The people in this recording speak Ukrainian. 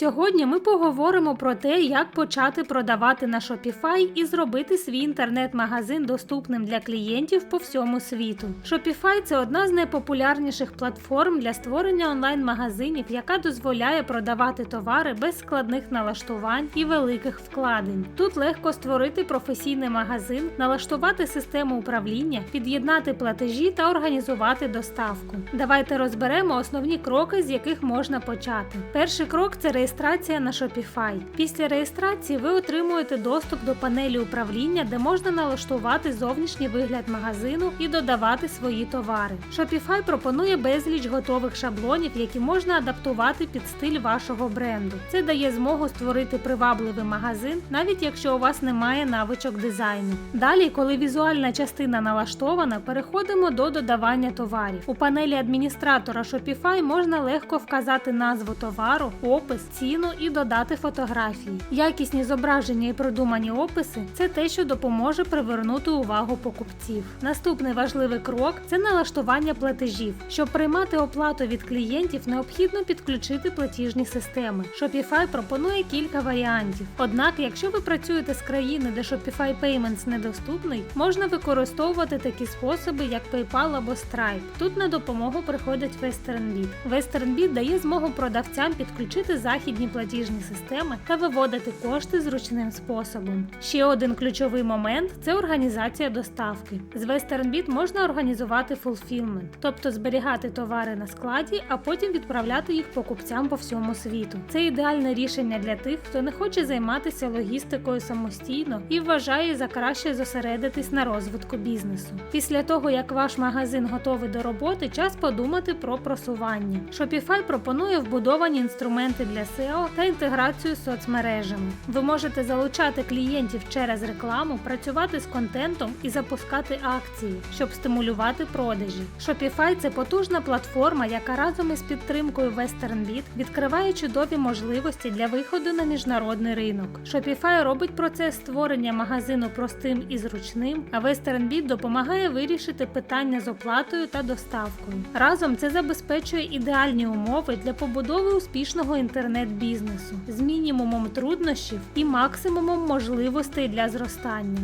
Сьогодні ми поговоримо про те, як почати продавати на Shopify і зробити свій інтернет-магазин доступним для клієнтів по всьому світу. Shopify – це одна з найпопулярніших платформ для створення онлайн-магазинів, яка дозволяє продавати товари без складних налаштувань і великих вкладень. Тут легко створити професійний магазин, налаштувати систему управління, під'єднати платежі та організувати доставку. Давайте розберемо основні кроки, з яких можна почати. Перший крок це реєстрація на Shopify. Після реєстрації ви отримуєте доступ до панелі управління, де можна налаштувати зовнішній вигляд магазину і додавати свої товари. Shopify пропонує безліч готових шаблонів, які можна адаптувати під стиль вашого бренду. Це дає змогу створити привабливий магазин, навіть якщо у вас немає навичок дизайну. Далі, коли візуальна частина налаштована, переходимо до додавання товарів. У панелі адміністратора Shopify можна легко вказати назву товару, опис, ціну і додати фотографії. Якісні зображення і продумані описи це те, що допоможе привернути увагу покупців. Наступний важливий крок це налаштування платежів. Щоб приймати оплату від клієнтів, необхідно підключити платіжні системи. Shopify пропонує кілька варіантів. Однак, якщо ви працюєте з країни, де Shopify Payments недоступний, можна використовувати такі способи, як PayPal або Stripe. Тут на допомогу приходить WesternBit. WesternBit дає змогу продавцям підключити західні платіжні системи та виводити кошти зручним способом. Ще один ключовий момент це організація доставки. З WesternBit можна організувати fulfillment, тобто зберігати товари на складі, а потім відправляти їх покупцям по всьому світу. Це ідеальне рішення для тих, хто не хоче займатися логістикою самостійно і вважає за краще зосередитись на розвитку бізнесу. Після того, як ваш магазин готовий до роботи, час подумати про просування. Shopify пропонує вбудовані інструменти для SEO та інтеграцію з соцмережами. Ви можете залучати клієнтів через рекламу, працювати з контентом і запускати акції, щоб стимулювати продажі. Shopify – це потужна платформа, яка разом із підтримкою WesternBit відкриває чудові можливості для виходу на міжнародний ринок. Shopify робить процес створення магазину простим і зручним, а WesternBit допомагає вирішити питання з оплатою та доставкою. Разом це забезпечує ідеальні умови для побудови успішного інтернет-бізнесу з мінімумом труднощів і максимумом можливостей для зростання.